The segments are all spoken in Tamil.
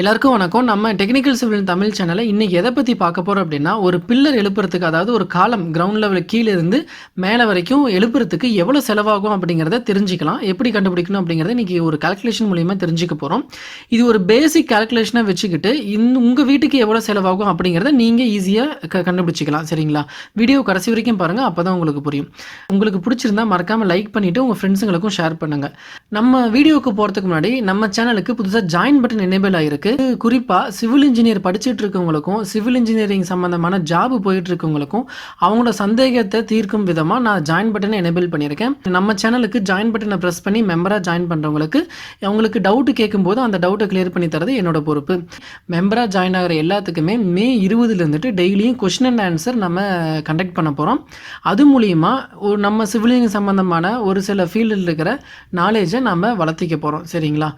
எல்லாருக்கும் வணக்கம். நம்ம டெக்னிக்கல் சிவில் தமிழ் சேனலை இன்னைக்கு எதை பற்றி பார்க்க போகிறோம் அப்படின்னா ஒரு பில்லர் எழுப்புறதுக்கு அதாவது ஒரு காலம் கிரவுண்ட் லெவல் கீழே இருந்து மேலே வரைக்கும் எழுப்புறதுக்கு எவ்வளோ செலவாகும் அப்படிங்கிறத தெரிஞ்சுக்கலாம். எப்படி கண்டுபிடிக்கணும் அப்படிங்கிறத இன்றைக்கி ஒரு கால்குலேஷன் மூலியமாக தெரிஞ்சுக்க போகிறோம் இது ஒரு பேசிக் கால்குலேஷனை வச்சுக்கிட்டு இந் உங்கள் வீட்டுக்கு எவ்வளோ செலவாகும் அப்படிங்கிறத நீங்கள் ஈஸியாக க கண்டுபிடிச்சிக்கலாம். சரிங்களா? வீடியோ கடைசி வரைக்கும் பாருங்கள் அப்போ தான் உங்களுக்கு புரியும். உங்களுக்கு பிடிச்சிருந்தா மறக்காமல் லைக் பண்ணிவிட்டு உங்கள் ஃப்ரெண்ட்ஸுங்களுக்கும் ஷேர் பண்ணுங்கள் நம்ம வீடியோவுக்கு போகிறதுக்கு முன்னாடி நம்ம சேனலுக்கு புதுசாக ஜாயின் பட்டன் எனேபிள் ஆகிருக்கு குறிப்பாக சிவில் இன்ஜினியர் படிச்சுட்டு இருக்கவங்களுக்கும் சிவில் இன்ஜினியரிங் சம்மந்தமான ஜாப் போயிட்டு இருக்கவங்களுக்கும் அவங்களோட சந்தேகத்தை தீர்க்கும் விதமாக நான் ஜாயின் பட்டனை எனேபிள் பண்ணியிருக்கேன். நம்ம சேனலுக்கு ஜாயின் பட்டனை ப்ரெஸ் பண்ணி மெம்பராக ஜாயின் பண்ணுறவங்களுக்கு அவங்களுக்கு டவுட்டு கேட்கும்போது அந்த டவுட்டை கிளியர் பண்ணி தரது என்னோட பொறுப்பு. மெம்பராக ஜாயின் ஆகிற எல்லாத்துக்குமே மே இருபதுலேருந்துட்டு டெய்லியும் கொஷின் அண்ட் ஆன்சர் நம்ம கண்டக்ட் பண்ண போகிறோம் அது மூலியமாக ஒரு நம்ம சிவிலிங் சம்மந்தமான ஒரு சில ஃபீல்டில் இருக்கிற நாலேஜை நம்ம வளர்த்திக்க போகிறோம் சரிங்களா?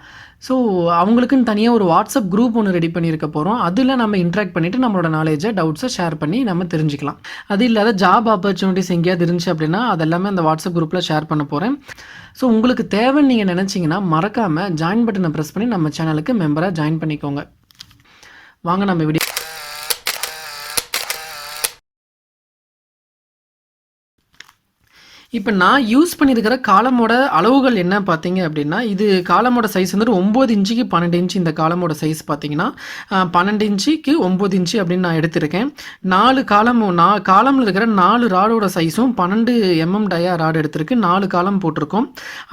ஸோ அவங்களுக்குன்னு தனியாக ஒரு வாட்ஸ்அப் குரூப் ஒன்று ரெடி பண்ணியிருக்க போகிறோம் அதில் நம்ம இன்ட்ராக்ட் பண்ணிவிட்டு நம்மளோட நாலேஜை டவுட்ஸை ஷேர் பண்ணி நம்ம தெரிஞ்சுக்கலாம். அது இல்லாத ஜாப் ஆப்பர்ச்சுனிட்டிஸ் எங்கேயாவது இருந்துச்சு அப்படின்னா அதெல்லாமே அந்த வாட்ஸ்அப் குரூப்பில் ஷேர் பண்ண போகிறேன் ஸோ உங்களுக்கு தேவைன்னு நீங்கள் நினச்சிங்கன்னா மறக்காமல் ஜாயின் பட்டனை ப்ரெஸ் பண்ணி நம்ம சேனலுக்கு மெம்பராக ஜாயின் பண்ணிக்கோங்க. வாங்க நம்ம வீடியோ இப்போ நான் யூஸ் பண்ணியிருக்கிற காலமோட அளவுகள் என்ன பார்த்தீங்க அப்படின்னா இது காலமோட சைஸ் வந்துட்டு ஒம்பது இன்ச்சுக்கு பன்னெண்டு இன்ச்சு இந்த காலமோட சைஸ் பார்த்தீங்கன்னா பன்னெண்டு இன்ச்சுக்கு ஒம்பது இன்ச்சு அப்படின்னு நான் எடுத்திருக்கேன். நாலு காலம் நா காலமில் இருக்கிற நாலு ராடோட சைஸும் பன்னெண்டு எம்எம் டயா ராடு எடுத்திருக்கு. நாலு காலம் போட்டிருக்கோம்.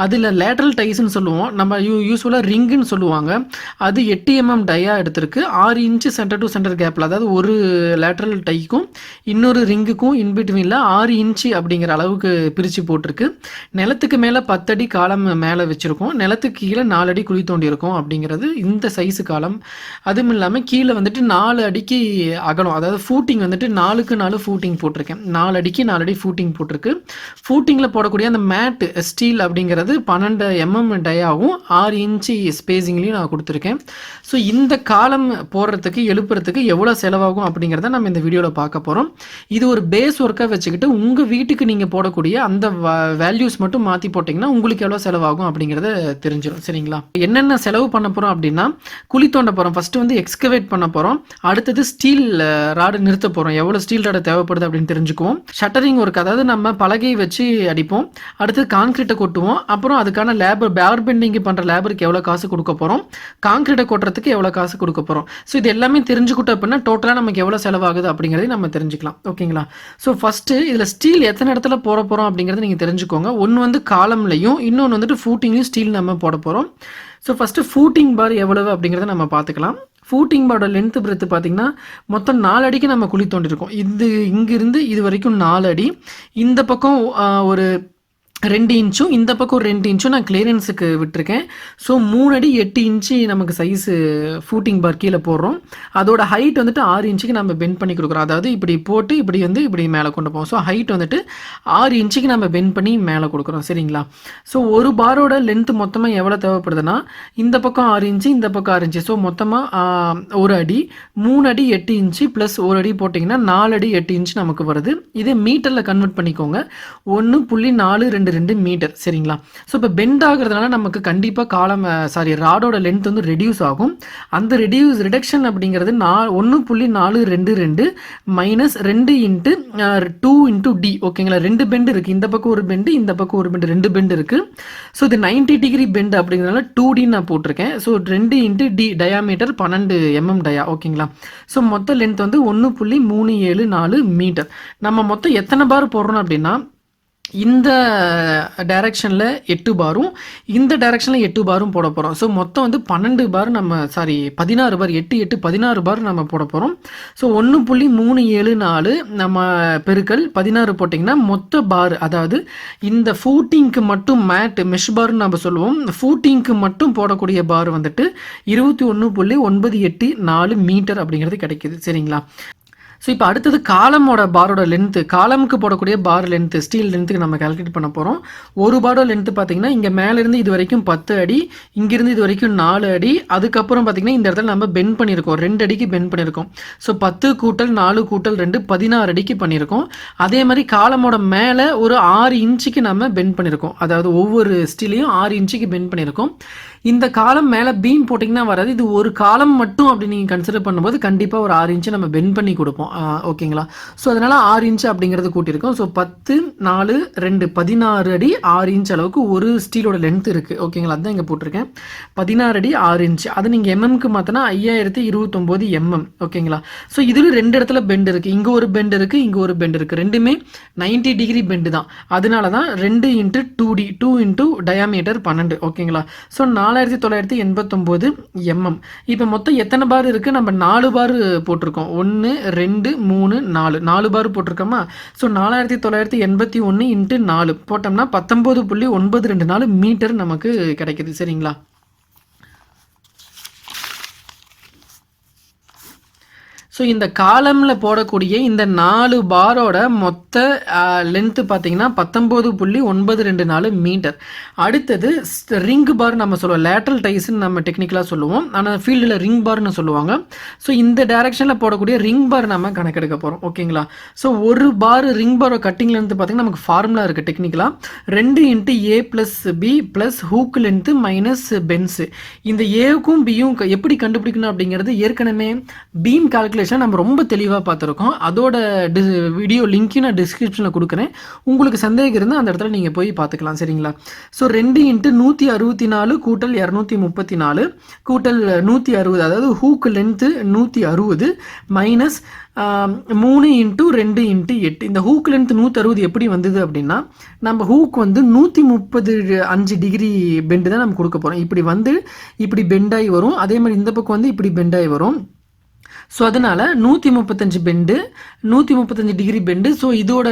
அதில் லேட்ரல் டைஸ்ன்னு சொல்லுவோம். நம்ம யூ யூஸ்ஃபுல்லாக ரிங்குன்னு சொல்லுவாங்க. அது எட்டு எம்எம் டயா எடுத்திருக்கு. ஆறு இன்ச்சு சென்டர் டு சென்டர் கேப்பில் அதாவது ஒரு லேட்ரல் டைக்கும் இன்னொரு ரிங்குக்கும் இன்பிட்வீனில் ஆறு இன்ச்சு அப்படிங்கிற அளவுக்கு பிரித்து போட்டிருக்கு. நிலத்துக்கு மேலே பத்தடி காலம் மேலே வச்சுருக்கோம். நிலத்துக்கு கீழே நாலு அடி குழி தோண்டியிருக்கோம் அப்படிங்கிறது இந்த சைஸு காலம். அதுவும் இல்லாமல் கீழே வந்துட்டு நாலு அடிக்கு அகலம். அதாவது ஃபூட்டிங் வந்துட்டு நாலுக்கு நாலு ஃபூட்டிங் போட்டிருக்கேன். நாலு அடிக்கு நாலு அடி ஃபூட்டிங் போட்டிருக்கு. ஃபூட்டிங்கில் போடக்கூடிய அந்த மேட் ஸ்டீல் அப்படிங்கிறது பன்னெண்டு எம்எம் டயாவும் ஆறு இன்ச்சு ஸ்பேசிங்லேயும் நான் கொடுத்துருக்கேன். ஸோ இந்த காலம் போடுறதுக்கு எழுப்புறதுக்கு எவ்வளோ செலவாகும் அப்படிங்கிறத நம்ம இந்த வீடியோவில் பார்க்க போகிறோம் இது ஒரு பேஸ் ஒர்க்காக வச்சுக்கிட்டு உங்கள் வீட்டுக்கு நீங்கள் போடக்கூடிய அந்த வேல்யூஸ் மட்டும் மாற்றி போட்டிங்கன்னா உங்களுக்கு எவ்வளோ செலவாகும் அப்படிங்கிறத தெரிஞ்சிடும் சரிங்களா? என்னென்ன செலவு பண்ண போகிறோம் அப்படின்னா குழி தோண்ட போகிறோம் ஃபஸ்ட்டு வந்து எக்ஸ்கவேட் பண்ண போகிறோம் அடுத்தது ஸ்டீல் ராடு நிறுத்த போகிறோம் எவ்வளோ ஸ்டீல் ராடு தேவைப்படுது அப்படின்னு தெரிஞ்சுக்குவோம். ஷட்டரிங் ஒர்க் அதாவது நம்ம பலகை வச்சு அடிப்போம். அடுத்து கான்கிரீட்டை கொட்டுவோம். அப்புறம் அதுக்கான லேபர் பேர் பெண்டிங் பண்ணுற லேபருக்கு எவ்வளோ காசு கொடுக்க போகிறோம் கான்கிரீட்டை கொட்டுறதுக்கு எவ்வளோ காசு கொடுக்க போகிறோம் ஸோ இது எல்லாமே தெரிஞ்சுக்கிட்டோம் அப்படின்னா டோட்டலாக நமக்கு எவ்வளோ செலவாகுது அப்படிங்கிறதையும் நம்ம தெரிஞ்சுக்கலாம். ஓகேங்களா ஸோ ஃபஸ்ட்டு இதில் ஸ்டீல் எத்தனை இடத்துல போகிற போகிறோம் அப்படிங்கிறத நீங்கள் தெரிஞ்சுக்கோங்க. ஒன்று வந்து காலம்லையும் இன்னொன்று வந்துட்டு ஃபூட்டிங்லையும் ஸ்டீல் நம்ம போட போகிறோம் ஸோ ஃபஸ்ட்டு ஃபூட்டிங் பார் எவ்வளவு அப்படிங்கிறத நம்ம பார்த்துக்கலாம் ஃபூட்டிங் பாரோட லென்த்து பிரெத்து பார்த்தீங்கன்னா மொத்தம் நாலு அடிக்கு நம்ம குழி தோண்டிருக்கோம். இது இங்கிருந்து இது வரைக்கும் நாலு அடி. இந்த பக்கம் ஒரு ரெண்டு இன்ச்சும் இந்த பக்கம் ஒரு ரெண்டு இன்ச்சும் நான் கிளியரன்ஸுக்கு விட்டுருக்கேன். ஸோ மூணு அடி எட்டு இன்ச்சு நமக்கு சைஸு ஃபூட்டிங் பார் கீழே போடுறோம். அதோட ஹைட் வந்துட்டு ஆறு இன்ச்சுக்கு நம்ம பெண்ட் பண்ணி கொடுக்குறோம். அதாவது இப்படி போட்டு இப்படி வந்து இப்படி மேலே கொண்டு போவோம். ஸோ ஹைட் வந்துட்டு ஆறு இன்ச்சுக்கு நம்ம பெண்ட் பண்ணி மேலே கொடுக்குறோம். சரிங்களா? ஸோ ஒரு பாரோட லென்த்து மொத்தமாக எவ்வளோ தேவைப்படுதுன்னா இந்த பக்கம் ஆறு இன்ச்சு இந்த பக்கம் ஆறு இன்ச்சு ஸோ மொத்தமாக ஒரு அடி மூணு அடி எட்டு இன்ச்சு ப்ளஸ் ஒரு அடி போட்டிங்கன்னா நாலு அடி எட்டு இன்ச்சு நமக்கு வருது. இதே மீட்டரில் கன்வெர்ட் பண்ணிக்கோங்க. ஒன்று புள்ளி நாலு ரெண்டு ரெண்டு மீட்டர் சரிங்களா? ஸோ இப்போ பெண்ட் ஆகுறதுனால நமக்கு கண்டிப்பாக காலம் சாரி ராடோட லென்த் வந்து ரெடியூஸ் ஆகும். அந்த ரெடியூஸ் ரிடக்ஷன் அப்படிங்கிறது நா ஒன்று புள்ளி நாலு ரெண்டு ரெண்டு மைனஸ் ரெண்டு இன்ட்டு டூ இன்ட்டு டி ஓகேங்களா ரெண்டு பெண்டு இருக்குது இந்த பக்கம் ஒரு பெண்டு இந்த பக்கம் ஒரு பெண்டு ரெண்டு பெண்டு இருக்குது ஸோ இது 90 டிகிரி பெண்டு அப்படிங்கிறதுனால டூ டி நான் போட்டிருக்கேன். ஸோ ரெண்டு இன்ட்டு டி டயாமீட்டர் பன்னெண்டு எம்எம் டயா ஓகேங்களா ஸோ மொத்த லென்த் வந்து ஒன்று புள்ளி மூணு ஏழு நாலு மீட்டர் நம்ம மொத்தம் எத்தனை பார் போடுறோம் அப்படின்னா இந்த டைரக்ஷனில் எட்டு பாரும் இந்த டைரக்ஷனில் எட்டு பாரும் போட போகிறோம் ஸோ மொத்தம் வந்து பன்னெண்டு பார் நம்ம சாரி பதினாறு பார் எட்டு எட்டு பதினாறு பார் நம்ம போட போகிறோம் ஸோ ஒன்று புள்ளி மூணு ஏழு நாலு நம்ம பெருக்கல் பதினாறு போட்டிங்கன்னா மொத்த பார் அதாவது இந்த ஃபூட்டிங்க்கு மட்டும் மேட் மெஷ் பார்னு நம்ம சொல்லுவோம். ஃபூட்டிங்க்கு மட்டும் போடக்கூடிய பார் வந்துட்டு இருபத்தி ஒன்று புள்ளி ஒன்பது எட்டு நாலு மீட்டர் அப்படிங்கிறது கிடைக்குது. சரிங்களா? ஸோ இப்போ அடுத்தது காலமோட பாரோட லென்த்து காலமுக்கு போடக்கூடிய பார் லென்த்து ஸ்டீல் லென்த்துக்கு நம்ம கால்குலேட் பண்ண போகிறோம் ஒரு பாரோட லென்த்து பார்த்தீங்கன்னா இங்கே மேலேருந்து இது வரைக்கும் பத்து அடி இங்கேருந்து இது வரைக்கும் நாலு அடி அதுக்கப்புறம் பார்த்தீங்கன்னா இந்த இடத்துல நம்ம பெண்ட் பண்ணியிருக்கோம். ரெண்டு அடிக்கு பெண்ட் பண்ணியிருக்கோம். ஸோ பத்து கூட்டல் நாலு கூட்டல் ரெண்டு பதினாறு அடிக்கு பண்ணியிருக்கோம். அதே மாதிரி காலமோட மேலே ஒரு ஆறு இன்ச்சுக்கு நம்ம பெண்ட் பண்ணியிருக்கோம். அதாவது ஒவ்வொரு ஸ்டீலையும் ஆறு இன்ச்சுக்கு பெண்ட் பண்ணியிருக்கோம். இந்த காலம் மேலே பீம் போட்டிங்கன்னா வராது. இது ஒரு காலம் மட்டும் அப்படி நீங்கள் கன்சிடர் பண்ணும்போது கண்டிப்பாக ஒரு ஆறு இன்ச்சு நம்ம பெண்ட் பண்ணி கொடுப்போம். இருக்கும் ஓகேங்களா? ஸோ அதனால் ஆறு இன்ச்சு அப்படிங்கிறது கூட்டியிருக்கோம். ஸோ பத்து நாலு ரெண்டு பதினாறு அடி ஆறு இன்ச் அளவுக்கு ஒரு ஸ்டீலோட லென்த் இருக்குது ஓகேங்களா? அதுதான் இங்கே போட்டிருக்கேன். பதினாறு அடி ஆறு இன்ச் அது நீங்கள் எம்எம்க்கு மாற்றினா ஐயாயிரத்தி இருபத்தொம்போது எம்எம் ஓகேங்களா? ஸோ இதில் ரெண்டு இடத்துல பெண்ட் இருக்குது இங்கே ஒரு பெண்ட் இருக்குது இங்கே ஒரு பெண்ட் இருக்குது ரெண்டுமே 90 டிகிரி பெண்டு தான். அதனால தான் ரெண்டு into two D two into diameter பன்னெண்டு. ஓகேங்களா? ஸோ நாலாயிரத்தி தொள்ளாயிரத்தி எண்பத்தொம்போது எம்எம் இப்போ மொத்தம் எத்தனை பார் இருக்குது நம்ம நாலு பார் போட்டிருக்கோம். ஒன்று ரெண்டு ரெண்டு மூணு நாலு. நாலு பார் போட்டிருக்கோமா? ஸோ நாலாயிரத்தி தொள்ளாயிரத்தி எண்பத்தி ஒன்று இன்ட்டு நாலு. போட்டோம்னா பத்தொம்போது புள்ளி ஒன்பது ரெண்டு நாலு மீட்டர் நமக்கு கிடைக்குது. சரிங்களா? ஸோ இந்த காலமில் போடக்கூடிய இந்த நாலு பாரோட மொத்த லென்த்து பார்த்தீங்கன்னா பத்தொம்போது புள்ளி ஒன்பது ரெண்டு நாலு மீட்டர். அடுத்தது ரிங் பார் நம்ம சொல்லுவோம். லேட்ரல் டைஸ்ன்னு நம்ம டெக்னிக்கலாக சொல்லுவோம். ஆனால் ஃபீல்டில் ரிங் பார்னு சொல்லுவாங்க. ஸோ இந்த டேரெக்ஷனில் போடக்கூடிய ரிங் பார் நம்ம கணக்கெடுக்க போகிறோம் ஓகேங்களா ஸோ ஒரு பார் ரிங் பாரோட கட்டிங் லென்த்து பார்த்தீங்கன்னா நமக்கு ஃபார்முலா இருக்குது டெக்னிக்கலாக ரெண்டு into A plus B plus hook length minus bends இந்த ஏவுக்கும் பியும் எப்படி கண்டுபிடிக்கணும் அப்படிங்கிறது ஏற்கனவே பீம் கால்குலேஷன் நம்ம ரொம்ப தெளிவாக பார்த்துருக்கோம். அதோட டிஸ் வீடியோ லிங்க்கையும் நான் டிஸ்கிரிப்ஷனில் கொடுக்குறேன். உங்களுக்கு சந்தேகம் இருந்தால் அந்த இடத்துல நீங்கள் போய் பார்த்துக்கலாம் சரிங்களா? ஸோ ரெண்டு இன்ட்டு நூற்றி அறுபத்தி நாலு கூட்டல் இரநூத்தி முப்பத்தி நாலு கூட்டல் நூற்றி அறுபது அதாவது ஹூக்கு லென்த்து நூற்றி அறுபது மைனஸ் மூணு இன்ட்டு ரெண்டு இன்ட்டு எட்டு. இந்த ஹூக் லென்த் நூற்றி அறுபது எப்படி வந்தது அப்படின்னா நம்ம ஹூக் வந்து நூற்றி முப்பது அஞ்சு டிகிரி பெண்டு தான் நம்ம கொடுக்க போகிறோம் இப்படி வந்து இப்படி பெண்டாகி வரும். அதே மாதிரி இந்த பக்கம் வந்து இப்படி பெண்டாகி வரும். ஸோ அதனால் நூற்றி முப்பத்தஞ்சு பெண்டு நூற்றி முப்பத்தஞ்சு டிகிரி பெண்டு ஸோ இதோட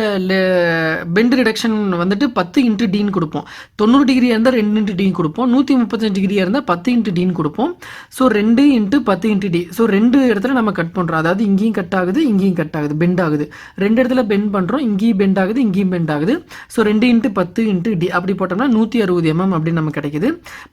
பெண்டு ரிடக்ஷன் வந்துட்டு பத்து இன்ட்டு டீன் கொடுப்போம். தொண்ணூறு டிகிரியாக இருந்தால் ரெண்டு இன்ட்டு டீன் கொடுப்போம். நூற்றி முப்பத்தஞ்சு டிகிரியாக இருந்தால் பத்து இன்ட்டு டீன் கொடுப்போம். ஸோ ரெண்டு இன்ட்டு பத்து இன்ட்டு டி ஸோ ரெண்டு இடத்துல நம்ம கட் பண்ணுறோம் அதாவது இங்கேயும் கட் ஆகுது இங்கேயும் கட் ஆகுது பெண்ட் ஆகுது. ரெண்டு இடத்துல பெண்ட் பண்ணுறோம் இங்கேயும் பெண்ட் ஆகுது இங்கேயும் பெண்ட் ஆகுது. ஸோ ரெண்டு இன்ட்டு பத்து இன்ட்டு டி அப்படி போட்டோம்னா நூற்றி அறுபது எம்எம் mm அப்படின்னு நமக்கு கிடைக்குது.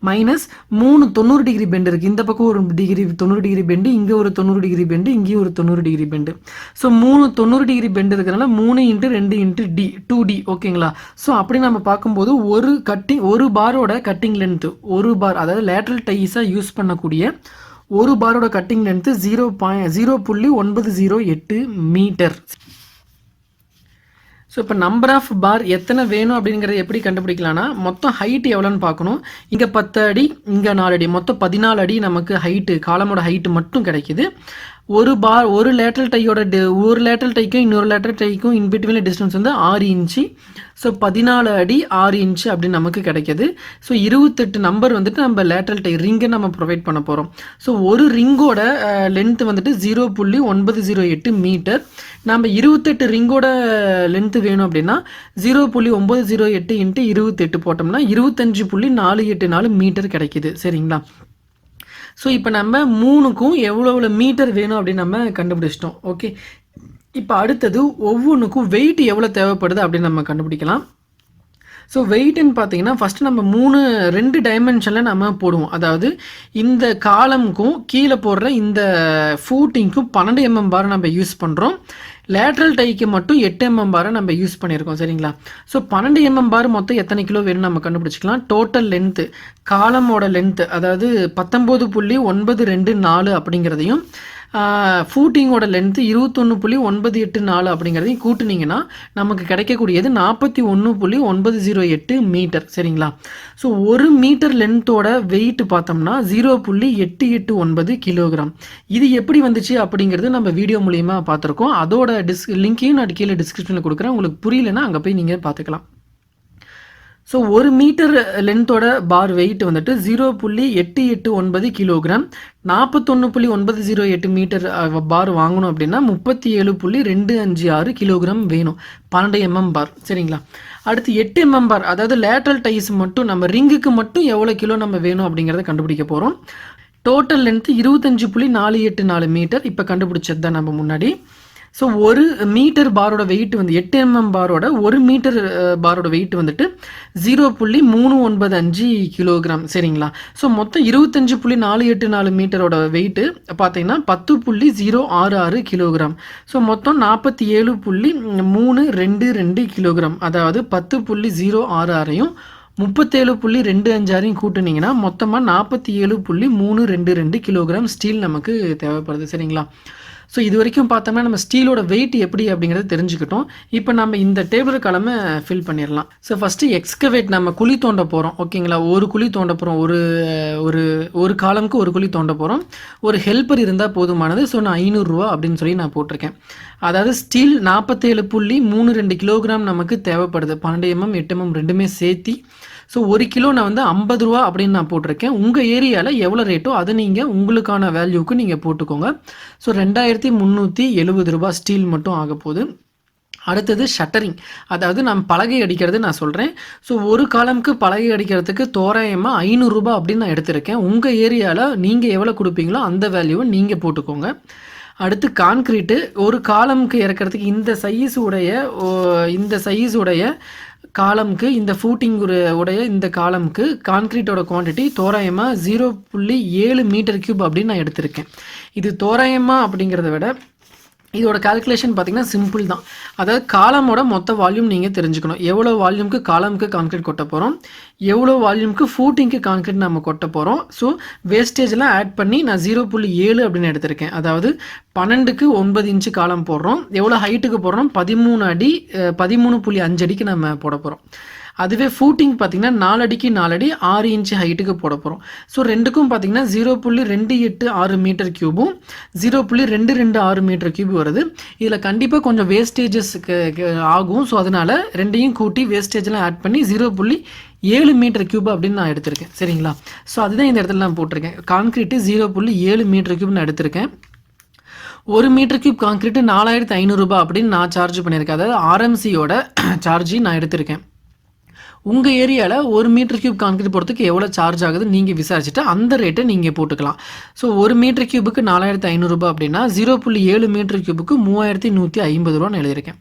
மைனஸ் மூணு தொண்ணூறு டிகிரி பெண்ட் இருக்குது இந்த பக்கம் ஒரு டிகிரி தொண்ணூறு டிகிரி பெண்டு இங்கே ஒரு தொண்ணூறு டிகிரி பெண்டு இங்கேயும் ஒரு தொண்ணூறு டிகிரி பெண்டு. ஸோ மூணு தொண்ணூறு டிகிரி பெண்டு இருக்கிறனால மூணு இன்ட்டு ரெண்டு இன்ட்டு டி டூ டி ஓகேங்களா ஸோ அப்படி நம்ம பார்க்கும்போது ஒரு கட்டிங் ஒரு பாரோட கட்டிங் லென்த்து ஒரு பார் அதாவது லேட்ரல் டைஸாக யூஸ் பண்ணக்கூடிய ஒரு பாரோட cutting length zero point zero புள்ளி ஒன்பது ஜீரோ எட்டு மீட்டர் ஸோ இப்போ நம்பர் ஆஃப் பார் எத்தனை வேணும் அப்படிங்கிறத எப்படி கண்டுபிடிக்கலாம்னா மொத்தம் ஹைட் எவ்வளோன்னு பார்க்கணும். இங்கே பத்து அடி இங்கே நாலு அடி. மொத்தம் பதினாலு அடி நமக்கு ஹைட்டு காலமோட ஹைட்டு மட்டும் கிடைக்குது. ஒரு பார் ஒரு லேட்டல் டையோட டி- ஒரு லேட்டல் டைக்கும் இன்னொரு லேட்டல் டைக்கும் இன்பிட்வீன் டிஸ்டன்ஸ் வந்து ஆறு இன்ச்சு ஸோ பதினாலு அடி ஆறு இன்ச்சு அப்படின்னு நமக்கு கிடைக்கிது. ஸோ இருபத்தெட்டு நம்பர் வந்துட்டு நம்ம லேட்டல் டை ரிங்கை நம்ம ப்ரொவைட் பண்ண போகிறோம் ஸோ ஒரு ரிங்கோட லென்த்து வந்துட்டு ஜீரோ புள்ளி ஒன்பது ஜீரோ எட்டு மீட்டர் நம்ம இருபத்தெட்டு ரிங்கோட லென்த்து வேணும் அப்படின்னா ஜீரோ புள்ளி ஒம்பது ஜீரோ எட்டு இன்ட்டு இருபத்தெட்டு போட்டோம்னா இருபத்தஞ்சு புள்ளி நாலு எட்டு நாலு மீட்டர் கிடைக்கிது. சரிங்களா? ஸோ இப்போ நம்ம மூணுக்கும் எவ்வளோ எவ்வளோ மீட்டர் வேணும் அப்படின்னு நம்ம கண்டுபிடிச்சிட்டோம். ஓகே இப்போ அடுத்தது ஒவ்வொன்றுக்கும் வெயிட் எவ்வளோ தேவைப்படுது அப்படின்னு நம்ம கண்டுபிடிக்கலாம். ஸோ வெயிட்னு பார்த்தீங்கன்னா ஃபஸ்ட்டு நம்ம மூணு ரெண்டு டைமென்ஷனில் நம்ம போடுவோம். அதாவது இந்த காலமுக்கும் கீழே போடுற இந்த ஃபூட்டிங்க்கும் பன்னெண்டு எம்எம் பார் நம்ம யூஸ் பண்ணுறோம் லேட்ரல் டைக்கு மட்டும் எட்டு எம்எம் பாரை நம்ம யூஸ் பண்ணியிருக்கோம் சரிங்களா? ஸோ பன்னெண்டு எம்எம் பார் மொத்தம் எத்தனை கிலோ வேணும் நம்ம கண்டுபிடிச்சிக்கலாம். டோட்டல் லென்த்து காலமோட லென்த்து அதாவது பத்தொம்போது புள்ளி ஒன்பது ரெண்டு நாலு அப்படிங்கிறதையும் ஃபூட்டிங்கோட லென்த்து இருபத்தொன்று புள்ளி ஒன்பது எட்டு நாலு அப்படிங்கிறதையும் கூட்டுனீங்கன்னா நமக்கு கிடைக்கக்கூடியது நாற்பத்தி ஒன்று புள்ளி ஒன்பது ஜீரோ எட்டு மீட்டர் சரிங்களா? ஸோ ஒரு மீட்டர் லென்த்தோட வெயிட் பார்த்தோம்னா ஜீரோ புள்ளி எட்டு எட்டு ஒன்பது கிலோகிராம் இது எப்படி வந்துச்சு அப்படிங்கிறது நம்ம வீடியோ மூலியமாக பார்த்துருக்கோம். அதோட டிஸ் லிங்க்கையும் நான் கீழே டிஸ்கிரிப்ஷனில் கொடுக்குறேன். உங்களுக்கு புரியலன்னா அங்கே போய் நீங்கள் பார்த்துக்கலாம். ஸோ ஒரு மீட்டர் லென்த்தோட பார் வெயிட் வந்துட்டு ஜீரோ புள்ளி எட்டு எட்டு ஒன்பது கிலோகிராம் நாற்பத்தொன்று புள்ளி ஒன்பது ஜீரோ எட்டு மீட்டர் பார் வாங்கணும் அப்படின்னா முப்பத்தி ஏழு புள்ளி ரெண்டு அஞ்சு ஆறு கிலோகிராம் வேணும். பன்னெண்டு எம்எம் பார் சரிங்களா? அடுத்து எட்டு எம்எம் பார் அதாவது லேட்ரல் டைஸ் மட்டும் நம்ம ரிங்குக்கு மட்டும் எவ்வளோ கிலோ நம்ம வேணும் அப்படிங்கிறத கண்டுபிடிக்க போகிறோம் டோட்டல் லென்த்து இருபத்தஞ்சு புள்ளி நாலு எட்டு நாலு மீட்டர் இப்போ கண்டுபிடிச்சது தான் நம்ம முன்னாடி. ஸோ ஒரு மீட்டர் பாரோட வெயிட் வந்து எட்டு எம்எம் பாரோட ஒரு மீட்டர் பாரோட வெயிட் வந்துட்டு ஜீரோ புள்ளி மூணு ஒன்பது அஞ்சு கிலோகிராம் சரிங்களா? ஸோ மொத்தம் இருபத்தஞ்சு புள்ளி நாலு எட்டு நாலு மீட்டரோட வெயிட்டு பார்த்தீங்கன்னா பத்து புள்ளி ஜீரோ ஆறு ஆறு கிலோகிராம் ஸோ மொத்தம் நாற்பத்தி ஏழு புள்ளி மூணு ரெண்டு ரெண்டு கிலோகிராம் அதாவது பத்து புள்ளி ஜீரோ ஆறு ஆறையும் முப்பத்தேழு புள்ளி ரெண்டு அஞ்சாறையும் கூட்டுனீங்கன்னா மொத்தமாக நாற்பத்தி ஏழு புள்ளி மூணு ரெண்டு ரெண்டு கிலோகிராம் ஸ்டீல் நமக்கு தேவைப்படுது. சரிங்களா? ஸோ இது வரைக்கும் பார்த்தோம்னா நம்ம ஸ்டீலோட வெயிட் எப்படி அப்படிங்கிறத தெரிஞ்சுக்கிட்டோம். இப்போ நம்ம இந்த டேபிள் கலமை ஃபில் பண்ணிடலாம். ஸோ ஃபஸ்ட்டு எக்ஸ்கவேட் நம்ம குழி தோண்ட போகிறோம் ஓகேங்களா ஒரு குழி தோண்ட போகிறோம் ஒரு ஒரு ஒரு காலமுக்கு ஒரு குழி தோண்ட போகிறோம் ஒரு ஹெல்ப்பர் இருந்தால் போதுமானது. ஸோ நான் ஐநூறுரூவா அப்படின்னு சொல்லி நான் போட்டிருக்கேன். அதாவது ஸ்டீல் நாற்பத்தேழு புள்ளி மூணு ரெண்டு கிலோகிராம் நமக்கு தேவைப்படுது. பன்னெண்டு எம்எம் எட்டு எம்எம் ரெண்டுமே சேர்த்தி ஸோ ஒரு கிலோ நான் வந்து ஐம்பது ரூபா அப்படின்னு நான் போட்டிருக்கேன். உங்கள் ஏரியாவில் எவ்வளோ ரேட்டோ அதை நீங்கள் உங்களுக்கான வேல்யூக்கு நீங்கள் போட்டுக்கோங்க. ஸோ ரெண்டாயிரத்தி முந்நூற்றி எழுபது ரூபா ஸ்டீல் மட்டும் ஆக போகுது. அடுத்தது ஷட்டரிங் அதாவது நான் பலகை அடிக்கிறது நான் சொல்கிறேன் ஸோ ஒரு காலமுக்கு பலகை அடிக்கிறதுக்கு தோராயமாக ஐநூறுரூபா அப்படின்னு நான் எடுத்திருக்கேன். உங்கள் ஏரியாவில் நீங்கள் எவ்வளோ கொடுப்பீங்களோ அந்த வேல்யூவை நீங்கள் போட்டுக்கோங்க. அடுத்து கான்க்ரீட்டு ஒரு காலமுக்கு இறக்கிறதுக்கு இந்த சைஸ் உடைய ஓ- இந்த சைஸ் உடைய காலமுக்கு இந்த ஃபூட்டிங் உடைய இந்த காலமுக்கு கான்க்ரீட்டோட குவாண்டிட்டி தோராயமாக ஜீரோ புள்ளி ஏழு மீட்டர் கியூப் அப்படின்னு நான் எடுத்திருக்கேன். இது தோராயமாக அப்படிங்கிறத விட இதோட கால்குலேஷன் பார்த்தீங்கன்னா சிம்பிள் தான். அதாவது காலமோட மொத்த வால்யூம் நீங்கள் தெரிஞ்சுக்கணும். எவ்வளோ வால்யூம்க்கு காலமுக்கு கான்க்ரீட் கொட்ட போகிறோம் எவ்வளோ வால்யூம்க்கு ஃபூட்டிங்க்கு கான்க்ரீட் நம்ம கொட்ட போகிறோம் ஸோ வேஸ்டேஜ்லாம் ஆட் பண்ணி நான் ஜீரோ புள்ளி ஏழு அப்படின்னு எடுத்திருக்கேன். அதாவது பன்னெண்டுக்கு ஒன்பது இன்ச்சு காலம் போடுறோம். எவ்வளோ ஹைட்டுக்கு போடுறோம்? பதிமூணு அடி பதிமூணு புள்ளி அஞ்சு அடிக்கு நம்ம போட போகிறோம் அதுவே ஃபூட்டிங் பார்த்தீங்கன்னா நாலடிக்கு நாலடி ஆறு இன்ச்சு ஹைட்டுக்கு போட போகிறோம் ஸோ ரெண்டுக்கும் பார்த்தீங்கன்னா ஜீரோ புள்ளி ரெண்டு எட்டு ஆறு மீட்டர் கியூபும் ஜீரோ புள்ளி ரெண்டு ரெண்டு ஆறு மீட்டர் கியூப் வருது. இதில் கண்டிப்பாக கொஞ்சம் வேஸ்டேஜஸ் ஆகும். ஸோ அதனால் ரெண்டையும் கூட்டி வேஸ்டேஜ்லாம் ஆட் பண்ணி ஜீரோ புள்ளி ஏழு மீட்டர் கியூப் அப்படின்னு நான் எடுத்திருக்கேன். சரிங்களா? ஸோ அதுதான் இந்த இடத்துல நான் போட்டிருக்கேன். கான்க்ரீட்டு ஜீரோ புள்ளி ஏழு மீட்டர் கியூப் நான் எடுத்திருக்கேன். ஒரு மீட்டர் கியூப் கான்க்ரீட்டு நாலாயிரத்து ஐநூறுரூபா அப்படின்னு நான் சார்ஜ் பண்ணியிருக்கேன். அதாவது ஆர்எம்சியோட சார்ஜி நான் எடுத்திருக்கேன். உங்கள் ஏரியாவில் ஒரு மீட்டர் கியூப் கான்கிரீட் போகிறதுக்கு எவ்வளோ சார்ஜ் ஆகுது நீங்கள் விசாரிச்சுட்டு அந்த ரேட்டை நீங்கள் போட்டுக்கலாம். ஸோ ஒரு மீட்டர் கியூபுக்கு நாலாயிரத்து ஐநூறுரூபா அப்படின்னா ஜீரோ புள்ளி ஏழு மீட்டர் கியூபுக்கு மூவாயிரத்தி நூற்றி ஐம்பது ரூபான்னு எழுதியிருக்கேன்.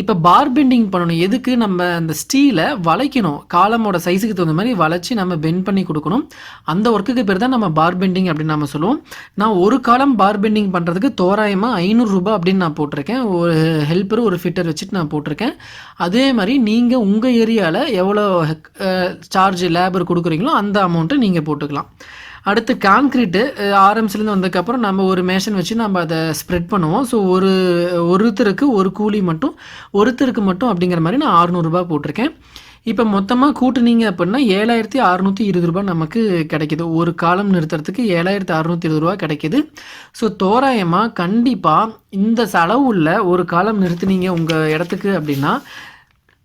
இப்போ பார் பெண்டிங் பண்ணணும். எதுக்கு நம்ம அந்த ஸ்டீலை வளைக்கணும்? காலமோட சைஸுக்கு தகுந்த மாதிரி வளைச்சி நம்ம பெண்ட் பண்ணி கொடுக்கணும். அந்த ஒர்க்குக்கு பேர் தான் நம்ம பார் பெண்டிங் அப்படின்னு நம்ம சொல்லுவோம். நான் ஒரு காலம் பார் பெண்டிங் பண்ணுறதுக்கு தோராயமாக ஐநூறுரூபா அப்படின்னு நான் போட்டிருக்கேன். ஒரு ஹெல்ப்பர் ஒரு ஃபிட்டர் வச்சுட்டு நான் போட்டிருக்கேன். அதே மாதிரி நீங்கள் உங்கள் ஏரியாவில் எவ்வளோ சார்ஜ் லேபர் கொடுக்குறீங்களோ அந்த அமௌண்ட்டை நீங்கள் போட்டுக்கலாம். அடுத்து கான்க்ரீட்டு ஆரம்ஸ்லேருந்து வந்ததுக்கப்புறம் நம்ம ஒரு மேஷன் வச்சு நம்ம அதை ஸ்ப்ரெட் பண்ணுவோம். ஸோ ஒரு ஒருத்தருக்கு ஒரு கூலி மட்டும் ஒருத்தருக்கு மட்டும் அப்படிங்கிற மாதிரி நான் அறுநூறுபா போட்டிருக்கேன். இப்போ மொத்தமாக கூட்டுனீங்க அப்படின்னா ஏழாயிரத்தி அறநூற்றி இருபது ரூபா நமக்கு கிடைக்கிது. ஒரு காலம் நிறுத்துறதுக்கு ஏழாயிரத்தி அறநூற்றி இருபது ரூபா கிடைக்கிது. ஸோ தோராயமாக கண்டிப்பாக இந்த செலவுள்ள ஒரு காலம் நிறுத்துனீங்க உங்கள் இடத்துக்கு அப்படின்னா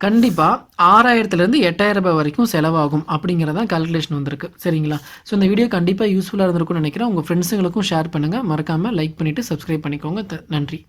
கண்டிப்பாக ஆறாயிரத்துலேருந்து எட்டாயிரம் ரூபாய் வரைக்கும் செலவாகும் அப்படிங்கிறதான் கால்குலேஷன் வந்திருக்கு. சரிங்களா? ஸோ இந்த வீடியோ கண்டிப்பாக யூஸ்ஃபுல்லாக இருந்திருக்கும்னு நினைக்கிறேன். உங்கள் ஃப்ரெண்ட்ஸுங்களுக்கும் ஷேர் பண்ணுங்கள் மறக்காமல் லைக் பண்ணிவிட்டு சப்ஸ்கிரைப் பண்ணிக்கோங்க. த- நன்றி.